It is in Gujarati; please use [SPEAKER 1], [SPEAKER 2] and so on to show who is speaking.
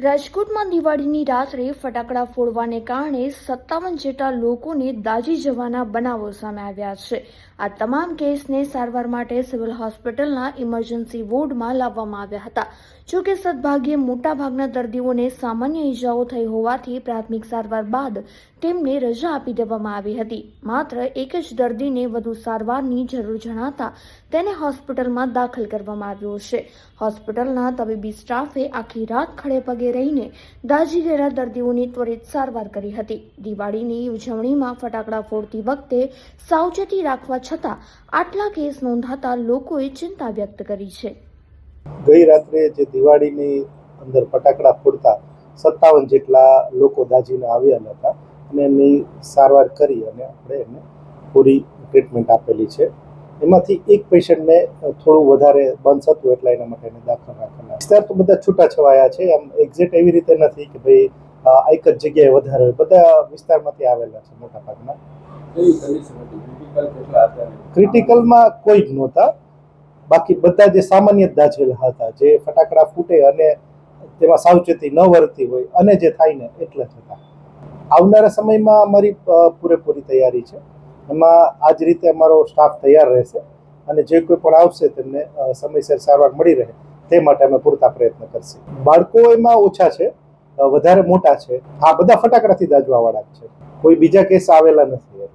[SPEAKER 1] રાજકોટમાં દિવાળીની રાત્રે ફટાકડા ફોડવાને કારણે સત્તાવન જેટલા લોકોને દાઝી જવાના બનાવો સામે આવ્યા છે. આ તમામ કેસને સારવાર માટે સિવિલ હોસ્પિટલના ઇમરજન્સી વોર્ડમાં લાવવામાં આવ્યા હતા. જો કે સદભાગ્યે મોટાભાગના દર્દીઓને સામાન્ય ઈજાઓ થઈ હોવાથી પ્રાથમિક સારવાર બાદ તેમને રજા આપી દેવામાં આવી હતી. માત્ર એક જ દર્દીને વધુ સારવારની જરૂર જણાતા તેને હોસ્પિટલમાં દાખલ કરવામાં આવ્યો છે. હોસ્પિટલના તબીબી સ્ટાફે આખી રાત ખડે પગે રહીને દાજી ગયેલા દર્દીઓની ત્વરિત સારવાર કરી હતી. દિવાળીની ઉજવણીમાં ફટાકડા ફોડતી વખતે સાવચેતી રાખવા છતાં આટલા કેસ નોંધાતા લોકોએ ચિંતા વ્યક્ત કરી છે.
[SPEAKER 2] ગઈ રાત્રે જે દિવાળીની અંદર ફટાકડા ફોડતા સત્તાવન જેટલા લોકો દાજીને આવેલા હતા અને એમની સારવાર કરી અને આપણે એમને પૂરી ટ્રીટમેન્ટ આપેલી છે. એમાંથી એક પેશન્ટને થોડું વધારે બંધ હતું એટલે એના માટે એને દાખલ રાખેલા વિસ્તાર તો બધા છૂટાછવાયા છે આમ એક્ઝેક્ટ એવી રીતે નથી કે ભાઈ એક જ જગ્યાએ વધારે બધા વિસ્તારમાંથી આવેલા છે મોટા ભાગના ક્રિટિકલમાં કોઈ જ નહોતા. બાકી બધા જે સામાન્ય દાઝેલા હતા જે ફટાકડા ફૂટે અને તેમાં સાવચેતી ન વર્તી હોય અને જે થાય ને એટલા જ હતા. આવનારા સમયમાં અમારી પૂરેપૂરી તૈયારી છે. એમાં આ જ રીતે અમારો સ્ટાફ તૈયાર રહેશે અને જે કોઈ પણ આવશે તેમને સમયસર સારવાર મળી રહે તે માટે અમે પૂરતા પ્રયત્ન કરશે. બાળકો એમાં ઓછા છે વધારે મોટા છે. આ બધા ફટાકડાથી દાજવાવાળા છે. કોઈ બીજા કેસ આવેલા નથી.